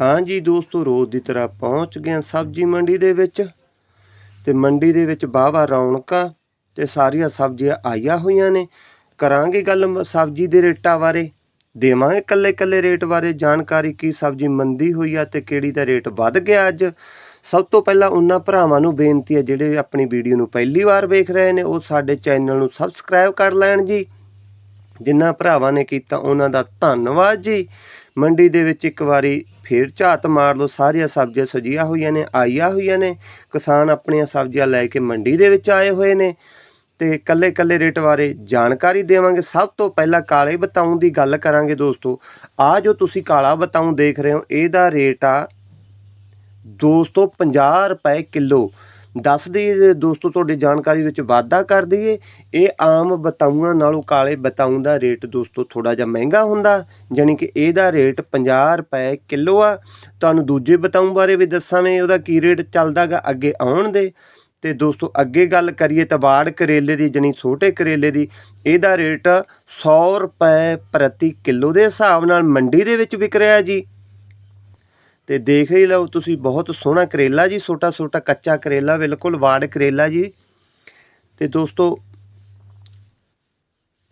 ਹਾਂ ਜੀ ਦੋਸਤੋ, ਰੋਜ਼ ਦੀ ਤਰ੍ਹਾਂ ਪਹੁੰਚ ਗਏ ਸਬਜ਼ੀ ਮੰਡੀ ਦੇ ਵਿੱਚ। ਤੇ ਮੰਡੀ ਦੇ ਵਿੱਚ ਬਾਵਾ ਰੌਣਕਾਂ ਤੇ ਸਾਰੀਆਂ ਸਬਜ਼ੀਆਂ ਆਈਆਂ ਹੋਈਆਂ ਨੇ। ਕਰਾਂਗੇ ਗੱਲ ਮ- ਸਬਜ਼ੀ ਦੇ ਰੇਟਾਂ ਬਾਰੇ। ਦੇਵਾਂਗੇ ਕੱਲੇ ਕੱਲੇ ਰੇਟ ਬਾਰੇ। ਜਾਣਕਾਰੀ ਕੀ ਸਬਜ਼ੀ ਮੰਦੀ ਹੋਈ ਆ ਤੇ ਕਿਹੜੀ ਦਾ ਰੇਟ ਵੱਧ ਗਿਆ ਅੱਜ। ਸਭ ਤੋਂ ਪਹਿਲਾਂ ਉਹਨਾਂ ਭਰਾਵਾਂ ਨੂੰ ਬੇਨਤੀ ਹੈ ਜਿਹੜੇ ਆਪਣੀ ਵੀਡੀਓ ਨੂੰ ਪਹਿਲੀ ਵਾਰ ਵੇਖ ਰਹੇ ਨੇ, ਉਹ ਸਾਡੇ ਚੈਨਲ ਨੂੰ ਸਬਸਕ੍ਰਾਈਬ ਕਰ ਲੈਣ ਜੀ। ਜਿਨ੍ਹਾਂ ਭਰਾਵਾਂ ਨੇ ਕੀਤਾ, ਉਹਨਾਂ ਦਾ ਧੰਨਵਾਦ ਜੀ। ਮੰਡੀ ਦੇ ਵਿੱਚ ਇੱਕ ਵਾਰੀ ਫੇਰ ਝਾਤ ਮਾਰ ਲਓ, ਸਾਰੀਆਂ ਸਬਜ਼ੀਆਂ ਸਜੀਆਂ ਹੋਈਆਂ ਨੇ, ਆਈਆਂ ਹੋਈਆਂ ਨੇ। ਕਿਸਾਨ ਆਪਣੀਆਂ ਸਬਜ਼ੀਆਂ ਲੈ ਕੇ ਮੰਡੀ ਦੇ ਵਿੱਚ ਆਏ ਹੋਏ ਨੇ। ਤੇ ਕੱਲੇ ਕੱਲੇ ਰੇਟ ਬਾਰੇ ਜਾਣਕਾਰੀ ਦੇਵਾਂਗੇ। ਸਭ ਤੋਂ ਪਹਿਲਾਂ ਕਾਲੇ ਬਤਾਉਂ ਦੀ ਗੱਲ ਕਰਾਂਗੇ ਦੋਸਤੋ। ਆ ਜੋ ਤੁਸੀਂ ਕਾਲਾ ਬਤਾਉਂ ਦੇਖ ਰਹੇ ਹੋ, ਇਹਦਾ ਰੇਟ ਆ ਦੋਸਤੋ 50 ਰੁਪਏ ਕਿਲੋ। ਦੱਸ ਦਈਏ ਦੋਸਤੋ, ਤੁਹਾਡੀ ਜਾਣਕਾਰੀ ਵਿੱਚ ਵਾਧਾ ਕਰ ਦਈਏ, ਇਹ ਆਮ ਬਤਾਊਆਂ ਨਾਲੋਂ ਕਾਲੇ ਬਤਾਊਂ ਦਾ ਰੇਟ ਦੋਸਤੋ ਥੋੜਾ ਜਿਹਾ ਮਹਿੰਗਾ ਹੁੰਦਾ ਯਾਨੀ ਕਿ ਇਹਦਾ ਰੇਟ 50 ਰੁਪਏ ਕਿਲੋ ਆ। ਤੁਹਾਨੂੰ ਦੂਜੇ ਬਤਾਊਂ ਬਾਰੇ ਵੀ ਦੱਸਾਂਗੇ, ਉਹਦਾ ਕੀ ਰੇਟ ਚੱਲਦਾਗਾ ਅੱਗੇ ਆਉਣ ਦੇ। ਤੇ ਦੋਸਤੋ, ਅੱਗੇ ਗੱਲ ਕਰੀਏ ਤਾਂ ਵਾੜ ਕਰੇਲੇ ਦੀ, ਜਣੀ ਛੋਟੇ ਕਰੇਲੇ ਦੀ, ਇਹਦਾ ਰੇਟ 100 ਰੁਪਏ ਪ੍ਰਤੀ ਕਿਲੋ ਦੇ ਹਿਸਾਬ ਨਾਲ ਮੰਡੀ ਦੇ ਵਿੱਚ ਵਿਕ ਰਿਹਾ ਜੀ। ਤੇ ਦੇਖ ਹੀ ਲਓ, ਤੁਸੀਂ ਬਹੁਤ ਸੋਹਣਾ ਕਰੇਲਾ ਜੀ, ਛੋਟਾ ਛੋਟਾ ਕੱਚਾ ਕਰੇਲਾ, ਬਿਲਕੁਲ ਵਾੜ ਕਰੇਲਾ ਜੀ। ਤੇ ਦੋਸਤੋ,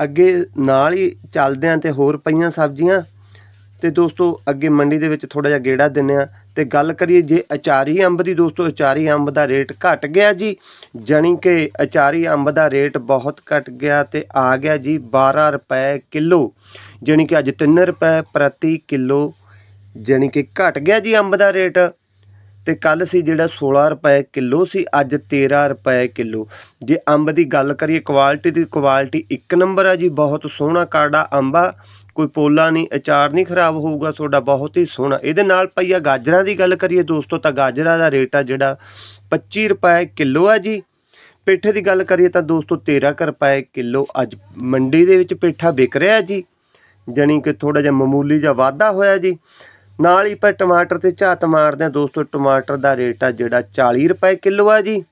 ਅੱਗੇ ਨਾਲ ਹੀ ਚੱਲਦੇ ਆਂ ਤੇ ਹੋਰ ਪਈਆਂ ਸਬਜ਼ੀਆਂ। ਤੇ ਦੋਸਤੋ, ਅੱਗੇ ਮੰਡੀ ਦੇ ਵਿੱਚ ਥੋੜਾ ਜਿਹਾ ਗੇੜਾ ਦਿੰਨੇ ਆ। ਤੇ ਗੱਲ ਕਰੀਏ ਜੇ ਅਚਾਰੀ ਅੰਬ ਦੀ, ਦੋਸਤੋ, ਅਚਾਰੀ ਅੰਬ ਦਾ ਰੇਟ ਘਟ ਗਿਆ ਜੀ। ਜਾਣੀ ਕਿ ਅਚਾਰੀ ਅੰਬ ਦਾ ਰੇਟ ਬਹੁਤ ਘਟ ਗਿਆ ਤੇ ਆ ਗਿਆ ਜੀ 12 ਰੁਪਏ ਕਿਲੋ। ਜਾਣੀ ਕਿ ਅੱਜ 3 ਰੁਪਏ ਪ੍ਰਤੀ ਕਿਲੋ। ਜਾਣੀ ਕਿ ਘਟ ਗਿਆ ਜੀ ਅੰਬ ਦਾ ਰੇਟ। ਤੇ ਕੱਲ ਸੀ ਜਿਹੜਾ 16 ਰੁਪਏ ਕਿਲੋ ਸੀ, ਅੱਜ 13 ਰੁਪਏ ਕਿਲੋ। ਜੇ ਅੰਬ ਦੀ ਗੱਲ ਕਰੀਏ ਕੁਆਲਿਟੀ ਦੀ ਕੁਆਲਿਟੀ ਇੱਕ ਨੰਬਰ ਆ ਜੀ, ਬਹੁਤ ਸੋਹਣਾ ਕਾੜਾ ਅੰਬ ਆ। ਕੋਈ ਪੋਲਾ ਨਹੀਂ, ਅਚਾਰ ਨਹੀਂ ਖਰਾਬ ਹੋਊਗਾ, ਤੁਹਾਡਾ ਬਹੁਤ ਹੀ ਸੋਹਣਾ। ਇਹਦੇ ਨਾਲ ਪਈਆ ਗਾਜਰਾਂ ਦੀ ਗੱਲ ਕਰੀਏ ਦੋਸਤੋ, ਤਾਂ ਗਾਜਰਾਂ ਦਾ ਰੇਟ ਆ ਜਿਹੜਾ 25 ਰੁਪਏ ਕਿਲੋ ਆ ਜੀ। ਪੇਠੇ ਦੀ ਗੱਲ ਕਰੀਏ ਤਾਂ ਦੋਸਤੋ 13 ਕੁ ਰੁਪਏ ਕਿਲੋ ਅੱਜ ਮੰਡੀ ਦੇ ਵਿੱਚ ਪੇਠਾ ਵਿਕ ਰਿਹਾ ਜੀ। ਜਾਣੀ ਕਿ ਥੋੜਾ ਜਿਹਾ ਮਾਮੂਲੀ ਜਿਹਾ ਵਾਧਾ ਹੋਇਆ ਜੀ। ਨਾਲ ਹੀ ਪਰ ਟਮਾਟਰ ਤੇ ਝਾਤ ਮਾਰਦੇ ਆ ਦੋਸਤੋ, ਟਮਾਟਰ ਦਾ ਰੇਟ ਆ ਜਿਹੜਾ 40 ਰੁਪਏ ਕਿਲੋ ਆ ਜੀ।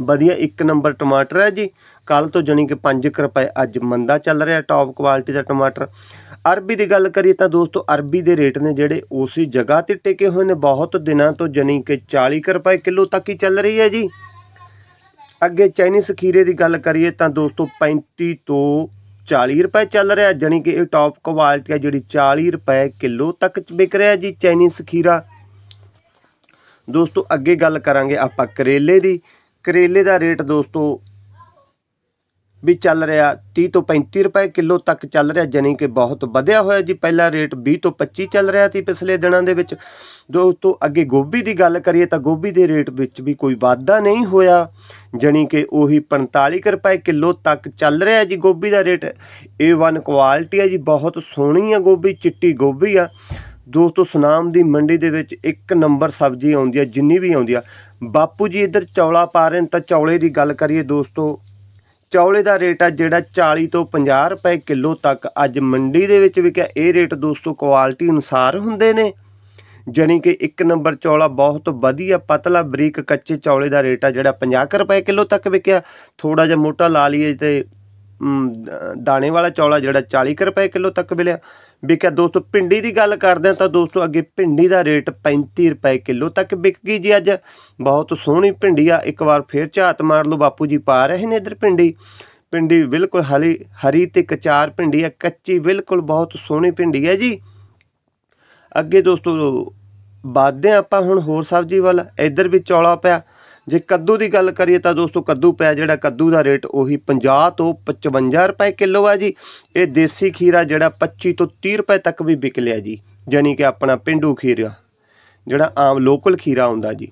ਵਧੀਆ ਇੱਕ ਨੰਬਰ ਟਮਾਟਰ ਹੈ ਜੀ। ਕੱਲ ਤੋਂ ਜਣੀ ਕਿ 5 ਰੁਪਏ ਅੱਜ ਮੰਦਾ ਚੱਲ ਰਿਹਾ ਟੌਪ ਕੁਆਲਿਟੀ ਦਾ ਟਮਾਟਰ। ਅਰਬੀ ਦੀ ਗੱਲ ਕਰੀਏ ਤਾਂ ਦੋਸਤੋ, ਅਰਬੀ ਦੇ ਰੇਟ ਨੇ ਜਿਹੜੇ ਉਸੇ ਜਗ੍ਹਾ ਤੇ ਟਿਕੇ ਹੋਏ ਨੇ। ਬਹੁਤ ਦਿਨਾਂ ਤੋਂ ਜਣੀ ਕਿ 40 ਕੁ ਰੁਪਏ ਕਿਲੋ ਤੱਕ ਹੀ ਚੱਲ ਰਹੀ ਹੈ ਜੀ। ਅੱਗੇ ਚਾਈਨੀਜ਼ ਖੀਰੇ ਦੀ ਗੱਲ ਕਰੀਏ ਤਾਂ ਦੋਸਤੋ 35 ਤੋਂ 40 ਰੁਪਏ ਚੱਲ ਰਿਹਾ, ਜਣੀ ਕਿ ਇਹ ਟੌਪ ਕੁਆਲਿਟੀ ਆ ਜਿਹੜੀ 40 ਰੁਪਏ ਕਿਲੋ ਤੱਕ ਵਿਕ ਰਿਹਾ ਜੀ ਚਾਈਨੀਜ਼ ਖੀਰਾ। ਦੋਸਤੋ, ਅੱਗੇ ਗੱਲ ਕਰਾਂਗੇ ਆਪਾਂ ਕਰੇਲੇ ਦੀ। ਕਰੇਲੇ ਦਾ ਰੇਟ ਦੋਸਤੋ ਵੀ ਚੱਲ ਰਿਹਾ 30 ਤੋਂ 35 ਰੁਪਏ ਕਿਲੋ ਤੱਕ ਚੱਲ ਰਿਹਾ, ਜਣੀ ਕਿ ਬਹੁਤ ਵਧਿਆ ਹੋਇਆ ਜੀ। ਪਹਿਲਾ ਰੇਟ 20 ਤੋਂ 25 ਚੱਲ ਰਿਹਾ ਸੀ ਪਿਛਲੇ ਦਿਨਾਂ ਦੇ ਵਿੱਚ। ਦੋਸਤੋ ਅੱਗੇ ਗੋਭੀ ਦੀ ਗੱਲ ਕਰੀਏ ਤਾਂ ਗੋਭੀ ਦੇ ਰੇਟ ਵਿੱਚ ਵੀ ਕੋਈ ਵਾਧਾ ਨਹੀਂ ਹੋਇਆ, ਜਣੀ ਕਿ ਉਹੀ 45 ਕੁ ਰੁਪਏ ਕਿਲੋ ਤੱਕ ਚੱਲ ਰਿਹਾ ਜੀ ਗੋਭੀ ਦਾ ਰੇਟ। A1 ਕੁਆਲਿਟੀ ਹੈ ਜੀ, ਬਹੁਤ ਸੋਹਣੀ ਆ ਗੋਭੀ, ਚਿੱਟੀ ਗੋਭੀ ਆ। ਦੋਸਤੋ, ਸੁਨਾਮ ਦੀ ਮੰਡੀ ਦੇ ਵਿੱਚ ਇੱਕ ਨੰਬਰ ਸਬਜ਼ੀ ਆਉਂਦੀ ਆ, ਜਿੰਨੀ ਵੀ ਆਉਂਦੀ ਆ। ਬਾਪੂ ਜੀ ਇੱਧਰ ਚੌਲਾ ਪਾ ਰਹੇ ਨੇ ਤਾਂ ਚੌਲੇ ਦੀ ਗੱਲ ਕਰੀਏ ਦੋਸਤੋ ਚੌਲੇ ਦਾ ਰੇਟ ਆ ਜਿਹੜਾ 40 ਤੋਂ 50 ਰੁਪਏ ਕਿਲੋ ਤੱਕ। ਅੱਜ ਮੰਡੀ ਦੇ ਵਿੱਚ ਵਿਕਿਆ ਇਹ ਰੇਟ ਦੋਸਤੋ ਕੁਆਲਿਟੀ ਅਨੁਸਾਰ ਹੁੰਦੇ ਨੇ। ਜਾਣੀ ਕਿ ਇੱਕ ਨੰਬਰ ਚੌਲਾ ਬਹੁਤ ਵਧੀਆ, ਪਤਲਾ, ਬਰੀਕ ਕੱਚੇ ਚੌਲੇ ਦਾ ਰੇਟ ਆ ਜਿਹੜਾ 50 ਕੁ ਰੁਪਏ ਕਿਲੋ ਤੱਕ ਵਿਕਿਆ। ਥੋੜਾ ਜਿਹਾ ਮੋਟਾ ਲਾ ਲਈਏ ਤੇ ਦਾਣੇ ਵਾਲਾ ਚੌਲਾ ਜਿਹੜਾ 40 ਕੁ ਰੁਪਏ ਕਿਲੋ ਤੱਕ ਮਿਲਿਆ। ਵਿਕਿਆ ਦੋਸਤੋ, ਭਿੰਡੀ ਦੀ ਗੱਲ ਕਰਦੇ ਹਾਂ ਤਾਂ ਦੋਸਤੋ, ਅੱਗੇ ਭਿੰਡੀ ਦਾ ਰੇਟ 35 ਰੁਪਏ ਕਿਲੋ ਤੱਕ ਵਿਕ ਗਈ ਜੀ ਅੱਜ। ਬਹੁਤ ਸੋਹਣੀ ਭਿੰਡੀ ਆ, ਇੱਕ ਵਾਰ ਫੇਰ ਝਾਤ ਮਾਰ ਲਓ, ਬਾਪੂ ਜੀ ਪਾ ਰਹੇ ਨੇ ਇਧਰ ਭਿੰਡੀ। ਭਿੰਡੀ ਬਿਲਕੁਲ ਹਰੀ ਹਰੀ ਤੇ ਕਚਾਰ ਭਿੰਡੀ ਆ, ਕੱਚੀ ਬਿਲਕੁਲ ਬਹੁਤ ਸੋਹਣੀ ਭਿੰਡੀ ਹੈ ਜੀ। ਅੱਗੇ ਦੋਸਤੋ ਵੱਧਦੇ ਹਾਂ ਆਪਾਂ ਹੁਣ ਹੋਰ ਸਬਜ਼ੀ ਵੱਲ, ਇੱਧਰ ਵੀ ਚੌਲਾ ਪਿਆ। ਜੇ ਕੱਦੂ ਦੀ ਗੱਲ ਕਰੀਏ ਤਾਂ ਦੋਸਤੋ ਕੱਦੂ ਪਿਆ ਜਿਹੜਾ ਕੱਦੂ ਦਾ ਰੇਟ ਉਹੀ 50 ਤੋਂ 55 ਰੁਪਏ ਕਿਲੋ ਆ ਜੀ। ਇਹ ਦੇਸੀ ਖੀਰਾ ਜਿਹੜਾ 25 ਤੋਂ 30 ਰੁਪਏ ਤੱਕ ਵੀ ਵਿਕ ਲਿਆ ਜੀ। ਜਾਨੀ ਕਿ ਆਪਣਾ ਪਿੰਡੂ ਖੀਰਾ, ਜਿਹੜਾ ਆਮ ਲੋਕਲ ਖੀਰਾ ਹੁੰਦਾ ਜੀ।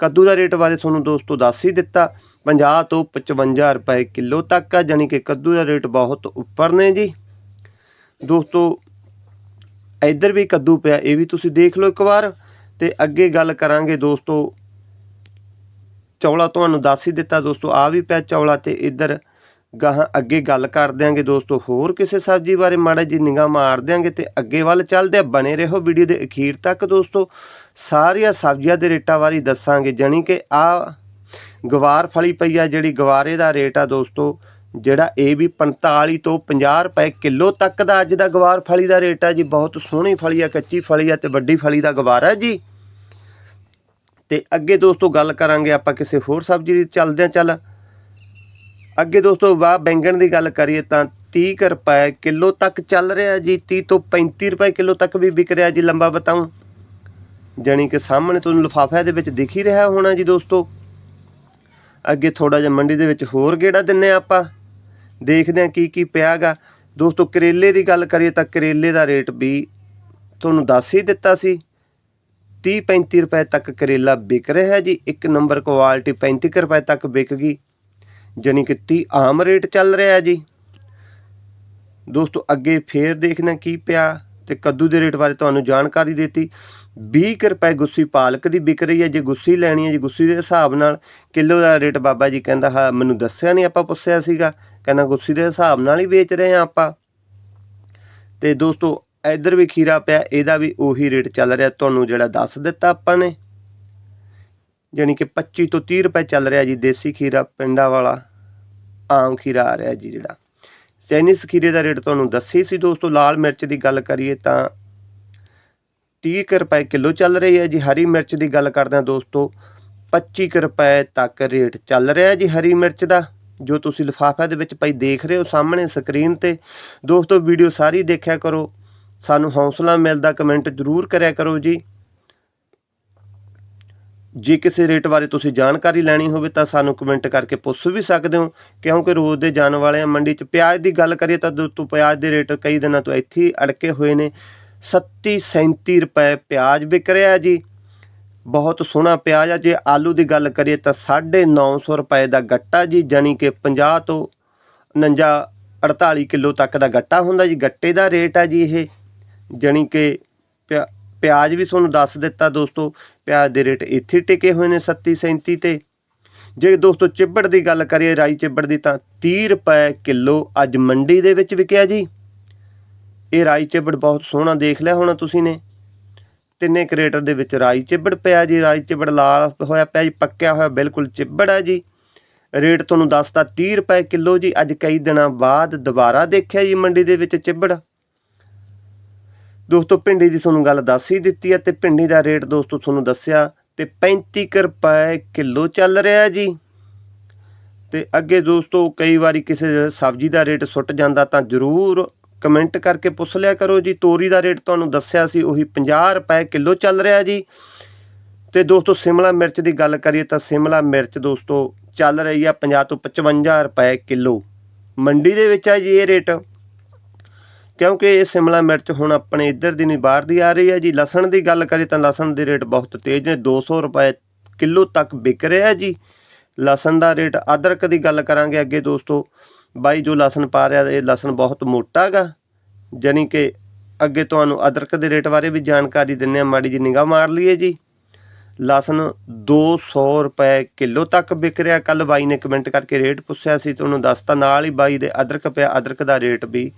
ਕੱਦੂ ਦਾ ਰੇਟ ਬਾਰੇ ਤੁਹਾਨੂੰ ਦੋਸਤੋ ਦੱਸ ਹੀ ਦਿੱਤਾ 50 ਤੋਂ 55 ਰੁਪਏ ਕਿਲੋ ਤੱਕ ਆ ਜਾਨੀ ਕਿ ਕੱਦੂ ਦਾ ਰੇਟ ਬਹੁਤ ਉੱਪਰ ਨੇ ਜੀ। ਦੋਸਤੋ ਇੱਧਰ ਵੀ ਕੱਦੂ ਪਿਆ, ਇਹ ਵੀ ਤੁਸੀਂ ਦੇਖ ਲਓ ਇੱਕ ਵਾਰ। ਤੇ ਅੱਗੇ ਗੱਲ ਕਰਾਂਗੇ ਦੋਸਤੋ ਚੌਲਾ ਤੁਹਾਨੂੰ ਦੱਸ ਹੀ ਦਿੱਤਾ ਦੋਸਤੋ ਆ ਵੀ ਪਿਆ ਚੌਲਾ ਤੇ ਇੱਧਰ ਗਾਹਾਂ ਅੱਗੇ ਗੱਲ ਕਰ ਦਿਆਂਗੇ ਦੋਸਤੋ, ਹੋਰ ਕਿਸੇ ਸਬਜ਼ੀ ਬਾਰੇ ਮਾੜਾ ਜੀ ਨਿਗਾਹ ਮਾਰ ਦਿਆਂਗੇ ਤੇ ਅੱਗੇ ਵੱਲ ਚੱਲਦੇ ਆ, ਬਣੇ ਰਹੋ ਵੀਡੀਓ ਦੇ ਅਖੀਰ ਤੱਕ ਦੋਸਤੋ। ਸਾਰੀਆਂ ਸਬਜ਼ੀਆਂ ਦੇ ਰੇਟਾਂ ਬਾਰੇ ਦੱਸਾਂਗੇ, ਜਾਣੀ ਕਿ ਆ ਗਵਾਰ ਫਲੀ ਪਈ ਆ, ਜਿਹੜੀ ਗਵਾਰੇ ਦਾ ਰੇਟ ਆ ਦੋਸਤੋ, ਜਿਹੜਾ ਇਹ ਵੀ 45 ਤੋਂ 50 ਰੁਪਏ ਕਿਲੋ ਤੱਕ ਦਾ ਅੱਜ ਦਾ ਗਵਾਰ ਫਲੀ ਦਾ ਰੇਟ ਆ ਜੀ, ਬਹੁਤ ਸੋਹਣੀ ਫਲੀ ਆ, ਕੱਚੀ ਫਲੀ ਆ ਤੇ ਵੱਡੀ ਫਲੀ ਦਾ ਗਵਾਰਾ ਜੀ। ਤੇ ਅੱਗੇ ਦੋਸਤੋ ਗੱਲ ਕਰਾਂਗੇ ਆਪਾਂ ਕਿਸੇ ਹੋਰ ਸਬਜ਼ੀ ਦੀ, ਚੱਲਦੇ ਆ ਚੱਲ। ਅੱਗੇ ਦੋਸਤੋ ਵਾਹ ਬੈਂਗਣ ਦੀ ਗੱਲ ਕਰੀਏ ਤਾਂ 30 ਕੁ ਰੁਪਏ ਕਿਲੋ ਤੱਕ ਚੱਲ ਰਿਹਾ ਜੀ 30 ਤੋਂ 35 ਰੁਪਏ ਕਿਲੋ ਤੱਕ ਵੀ ਵਿਕ ਰਿਹਾ ਜੀ ਲੰਬਾ ਬਤਾਉਂ। ਜਾਣੀ ਕਿ ਸਾਹਮਣੇ ਤੁਹਾਨੂੰ ਲਿਫਾਫਿਆਂ ਦੇ ਵਿੱਚ ਦਿਖ ਹੀ ਰਿਹਾ ਹੋਣਾ ਜੀ ਦੋਸਤੋ। ਅੱਗੇ ਥੋੜਾ ਜਿਹਾ ਮੰਡੀ ਦੇ ਵਿੱਚ ਹੋਰ ਗੇੜਾ ਦਿੰਨੇ ਆ ਆਪਾਂ। ਦੇਖਦੇ ਆ ਕੀ ਕੀ ਪਿਆਗਾ। ਦੋਸਤੋ ਕਰੇਲੇ ਦੀ ਗੱਲ ਕਰੀਏ ਤਾਂ ਕਰੇਲੇ ਦਾ ਰੇਟ ਵੀ ਤੁਹਾਨੂੰ ਦੱਸ ਹੀ ਦਿੱਤਾ ਸੀ। 30 35 ਰੁਪਏ ਤੱਕ ਕਰੇਲਾ ਵਿਕ ਰਿਹਾ ਹੈ ਜੀ, ਇੱਕ ਨੰਬਰ ਕੁਆਲਿਟੀ 35 ਕੁ ਰੁਪਏ ਤੱਕ ਵਿਕ ਗਈ। ਜਾਣੀ ਕਿ 30 ਆਮ ਰੇਟ ਚੱਲ ਰਿਹਾ ਹੈ ਜੀ। ਦੋਸਤੋ, ਅੱਗੇ ਫੇਰ ਦੇਖਣਾ ਕੀ ਪਿਆ ਤੇ ਕੱਦੂ ਦੇ ਰੇਟ ਬਾਰੇ ਤੁਹਾਨੂੰ ਜਾਣਕਾਰੀ ਦਿੱਤੀ। 20 ਕੁ ਰੁਪਏ ਗੁੱਸੀ ਪਾਲਕ ਦੀ ਵਿਕ ਰਹੀ ਹੈ, ਜੇ ਗੁੱਸੀ ਲੈਣੀ ਹੈ ਜੀ, ਗੁੱਸੀ ਦੇ ਹਿਸਾਬ ਨਾਲ ਕਿਲੋ ਦਾ ਰੇਟ ਬਾਬਾ ਜੀ ਕਹਿੰਦਾ ਹਾਂ, ਮੈਨੂੰ ਦੱਸਿਆ ਨਹੀਂ ਆਪਾਂ ਪੁੱਛਿਆ ਸੀਗਾ। ਕਹਿੰਦਾ ਗੁੱਸੀ ਦੇ ਹਿਸਾਬ ਨਾਲ ਹੀ ਵੇਚ ਰਹੇ ਆ ਆਪਾਂ। ਤੇ ਦੋਸਤੋ ਇੱਧਰ ਵੀ ਖੀਰਾ ਪਿਆ, ਇਹਦਾ ਵੀ ਉਹੀ ਰੇਟ ਚੱਲ ਰਿਹਾ। ਤੁਹਾਨੂੰ ਜਿਹੜਾ ਦੱਸ ਦਿੱਤਾ ਆਪਾਂ ਨੇ, ਜਾਣੀ ਕਿ 25 ਤੋਂ 30 ਰੁਪਏ ਚੱਲ ਰਿਹਾ ਜੀ ਦੇਸੀ ਖੀਰਾ, ਪਿੰਡਾਂ ਵਾਲਾ ਆਮ ਖੀਰਾ ਆ ਰਿਹਾ ਜੀ ਜਿਹੜਾ। ਚਾਈਨੀਜ਼ ਖੀਰੇ ਦਾ ਰੇਟ ਤੁਹਾਨੂੰ ਦੱਸੀ ਸੀ ਦੋਸਤੋ, ਲਾਲ ਮਿਰਚ ਦੀ ਗੱਲ ਕਰੀਏ ਤਾਂ 30 ਕੁ ਰੁਪਏ ਕਿਲੋ ਚੱਲ ਰਹੀ ਹੈ ਜੀ, ਹਰੀ ਮਿਰਚ ਦੀ ਗੱਲ ਕਰਦੇ ਹਾਂ ਦੋਸਤੋ 25 ਕੁ ਰੁਪਏ ਤੱਕ ਰੇਟ ਚੱਲ ਰਿਹਾ ਜੀ ਹਰੀ ਮਿਰਚ ਦਾ। ਜੋ ਤੁਸੀਂ ਲਿਫਾਫੇ ਦੇ ਵਿੱਚ ਪਈ ਦੇਖ ਰਹੇ ਹੋ ਸਾਹਮਣੇ ਸਕਰੀਨ ਤੇ। ਦੋਸਤੋ, ਵੀਡੀਓ ਸਾਰੀ ਦੇਖਿਆ ਕਰੋ। ਸਾਨੂੰ ਹੌਸਲਾ ਮਿਲਦਾ ਕਮੈਂਟ ਜ਼ਰੂਰ ਕਰਿਆ ਕਰੋ ਜੀ। ਜੇ ਕਿਸੇ ਰੇਟ ਬਾਰੇ ਤੁਸੀਂ ਜਾਣਕਾਰੀ ਲੈਣੀ ਹੋਵੇ ਤਾਂ ਸਾਨੂੰ ਕਮੈਂਟ ਕਰਕੇ ਪੁੱਛ ਵੀ ਸਕਦੇ ਹੋ, ਕਿਉਂਕਿ ਰੋਜ਼ ਦੇ ਜਾਣ ਵਾਲੇ ਆ ਮੰਡੀ 'ਚ ਪਿਆਜ਼ ਦੀ ਗੱਲ ਕਰੀਏ ਤਾਂ ਦੋਸਤੋ ਪਿਆਜ਼ ਦੇ ਰੇਟ ਕਈ ਦਿਨਾਂ ਤੋਂ ਇੱਥੇ ਹੀ ਅੜਕੇ ਹੋਏ ਨੇ। 37 37 ਰੁਪਏ ਪਿਆਜ਼ ਵਿਕ ਰਿਹਾ ਜੀ। ਬਹੁਤ ਸੋਹਣਾ ਪਿਆਜ਼ ਆ, ਜੇ ਆਲੂ ਦੀ ਗੱਲ ਕਰੀਏ ਤਾਂ 950 ਰੁਪਏ ਦਾ ਗੱਟਾ ਜੀ, ਜਾਣੀ ਕਿ 50 ਤੋਂ 49 48 ਕਿਲੋ ਤੱਕ ਦਾ ਗੱਟਾ ਹੁੰਦਾ ਜੀ, ਗੱਟੇ ਦਾ ਰੇਟ ਆ ਜੀ ਇਹ। ਜਾਣੀ ਕਿ ਪਿਆ- ਪਿਆਜ਼ ਵੀ ਤੁਹਾਨੂੰ ਦੱਸ ਦਿੱਤਾ ਦੋਸਤੋ, ਪਿਆਜ਼ ਦੇ ਰੇਟ ਇੱਥੇ ਹੀ ਟਿਕੇ ਹੋਏ ਨੇ 37 37 ਤੇ। ਜੇ ਦੋਸਤੋ ਚਿੱਬੜ ਦੀ ਗੱਲ ਕਰੀਏ, ਰਾਈ ਚਿੱਬੜ ਦੀ ਤਾਂ 30 ਰੁਪਏ ਕਿਲੋ ਅੱਜ ਮੰਡੀ ਦੇ ਵਿੱਚ ਵਿਕਿਆ ਜੀ। ਇਹ ਰਾਈ ਚਿੱਬੜ ਬਹੁਤ ਸੋਹਣਾ ਦੇਖ ਲਿਆ ਹੋਣਾ ਤੁਸੀਂ ਨੇ। ਤਿੰਨੇ ਕ੍ਰੇਟਰ ਦੇ ਵਿੱਚ ਰਾਈ ਚਿੱਬੜ ਪਿਆ ਜੀ, ਰਾਈ ਚਿੱਬੜ ਲਾਲ ਹੋਇਆ ਪਿਆ ਜੀ, ਪੱਕਿਆ ਹੋਇਆ ਬਿਲਕੁਲ ਚਿੱਬੜ ਹੈ ਜੀ। ਰੇਟ ਤੁਹਾਨੂੰ ਦੱਸਤਾ 30 ਰੁਪਏ ਕਿਲੋ ਜੀ, ਅੱਜ ਕਈ ਦਿਨਾਂ ਬਾਅਦ ਦੁਬਾਰਾ ਦੇਖਿਆ ਜੀ ਮੰਡੀ ਦੇ ਵਿੱਚ ਚਿੱਬੜ। ਦੋਸਤੋ ਭਿੰਡੀ ਦੀ ਤੁਹਾਨੂੰ ਗੱਲ ਦੱਸ ਹੀ ਦਿੱਤੀ ਹੈ ਤੇ ਭਿੰਡੀ ਦਾ ਰੇਟ ਦੋਸਤੋ ਤੁਹਾਨੂੰ ਦੱਸਿਆ ਤੇ 35 ਕੁ ਰੁਪਏ ਕਿਲੋ ਚੱਲ ਰਿਹਾ ਜੀ। ਤੇ ਅੱਗੇ ਦੋਸਤੋ, ਕਈ ਵਾਰੀ ਕਿਸੇ ਸਬਜ਼ੀ ਦਾ ਰੇਟ ਸੁੱਟ ਜਾਂਦਾ ਤਾਂ ਜ਼ਰੂਰ ਕਮੈਂਟ ਕਰਕੇ ਪੁੱਛ ਲਿਆ ਕਰੋ ਜੀ। ਤੋਰੀ ਦਾ ਰੇਟ ਤੁਹਾਨੂੰ ਦੱਸਿਆ ਸੀ, ਉਹੀ 50 ਰੁਪਏ ਕਿਲੋ ਚੱਲ ਰਿਹਾ ਜੀ। ਤੇ ਦੋਸਤੋ, ਸਿਮਲਾ ਮਿਰਚ ਦੀ ਗੱਲ ਕਰੀਏ ਤਾਂ ਸਿਮਲਾ ਮਿਰਚ ਦੋਸਤੋ ਚੱਲ ਰਹੀ ਆ 50 ਤੋਂ 55 ਰੁਪਏ ਕਿਲੋ। ਮੰਡੀ ਦੇ ਵਿੱਚ ਆ ਜੀ ਇਹ ਰੇਟ। ਕਿਉਂਕਿ ਇਹ ਸਿਮਲਾ ਮਿਰਚ ਹੁਣ ਆਪਣੇ ਇੱਧਰ ਦੀ ਨਹੀਂ, ਬਾਹਰ ਦੀ ਆ ਰਹੀ ਹੈ ਜੀ। ਲਸਣ ਦੀ ਗੱਲ ਕਰੀਏ ਤਾਂ ਲਸਣ ਦੇ ਰੇਟ ਬਹੁਤ ਤੇਜ਼ ਨੇ। 200 ਰੁਪਏ ਕਿਲੋ ਤੱਕ ਵਿਕ ਰਿਹਾ ਜੀ। ਲਸਣ ਦਾ ਰੇਟ ਅਦਰਕ ਦੀ ਗੱਲ ਕਰਾਂਗੇ ਅੱਗੇ ਦੋਸਤੋ। ਬਾਈ ਜੋ ਲਸਣ ਪਾ ਰਿਹਾ, ਇਹ ਲਸਣ ਬਹੁਤ ਮੋਟਾ ਗਾ ਜਾਣੀ ਕਿ ਅੱਗੇ ਤੁਹਾਨੂੰ ਅਦਰਕ ਦੇ ਰੇਟ ਬਾਰੇ ਵੀ ਜਾਣਕਾਰੀ ਦਿੰਨੇ ਆ ਮਾੜੀ ਜੀ ਨਿਗਾਹ ਮਾਰ ਲਈਏ ਜੀ। ਲਸਣ 200 ਰੁਪਏ ਕਿਲੋ ਤੱਕ ਵਿਕ ਰਿਹਾ। ਕੱਲ ਬਾਈ ਨੇ ਕਮੈਂਟ ਕਰਕੇ ਰੇਟ ਪੁੱਛਿਆ ਸੀ ਤੁਹਾਨੂੰ ਦੱਸਤਾ, ਨਾਲ ਹੀ ਬਾਈ ਦੇ ਅਦਰਕ ਪਿਆ। ਅਦਰਕ ਦਾ ਰੇਟ ਵੀ